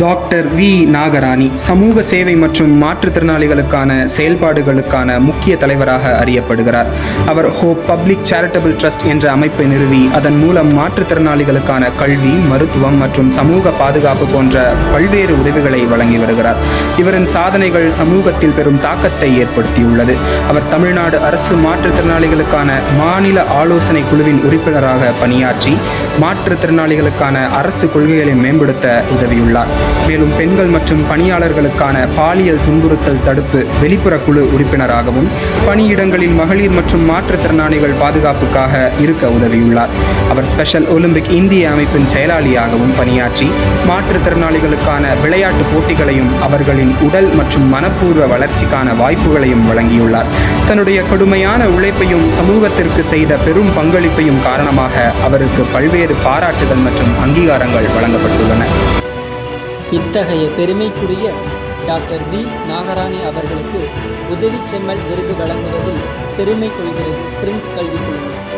Doctor V. நாகராணி சமூக சேவை மற்றும் மாற்றுத்திறனாளிகளுக்கான செயல்பாடுகளுக்கான முக்கிய தலைவராக அறியப்படுகிறார். அவர் ஹோப் பப்ளிக் சேரிட்டபிள் ட்ரஸ்ட் என்ற அமைப்பை நிறுவி அதன் மூலம் மாற்றுத்திறனாளிகளுக்கான கல்வி மருத்துவம் மற்றும் சமூக பாதுகாப்பு போன்ற பல்வேறு உதவிகளை வழங்கி வருகிறார். இவரின் சாதனைகள் சமூகத்தில் பெரும் தாக்கத்தை ஏற்படுத்தியுள்ளது. அவர் தமிழ்நாடு அரசு மாற்றுத்திறனாளிகளுக்கான மாநில ஆலோசனை குழுவின் உறுப்பினராக பணியாற்றி மாற்றுத்திறனாளிகளுக்கான அரசு கொள்கைகளை மேம்படுத்த உதவியுள்ளார். மேலும் பெண்கள் மற்றும் பணியாளர்களுக்கான பாலியல் துன்புறுத்தல் தடுப்பு வெளிப்புற குழு உறுப்பினராகவும் பணியிடங்களில் மகளிர் மற்றும் மாற்றுத்திறனாளிகள் பாதுகாப்புக்காக இருக்க உதவியுள்ளார். அவர் ஸ்பெஷல் ஒலிம்பிக் இந்திய அமைப்பின் செயலாளியாகவும் பணியாற்றி மாற்றுத்திறனாளிகளுக்கான விளையாட்டு போட்டிகளையும் அவர்களின் உடல் மற்றும் மனப்பூர்வ வளர்ச்சிக்கான வாய்ப்புகளையும் வழங்கியுள்ளார். தன்னுடைய கடுமையான உழைப்பையும் சமூகத்திற்கு செய்த பெரும் பங்களிப்பையும் காரணமாக அவருக்கு பல்வேறு பாராட்டுகள் மற்றும் அங்கீகாரங்கள் வழங்கப்பட்டுள்ளன. இத்தகைய பெருமைக்குரிய டாக்டர் வி. நாகராணி அவர்களுக்கு உதவி செம்மல் விருது வழங்குவதில் பெருமை கொள்கிறது பிரின்ஸ் கல்வி குழுமம்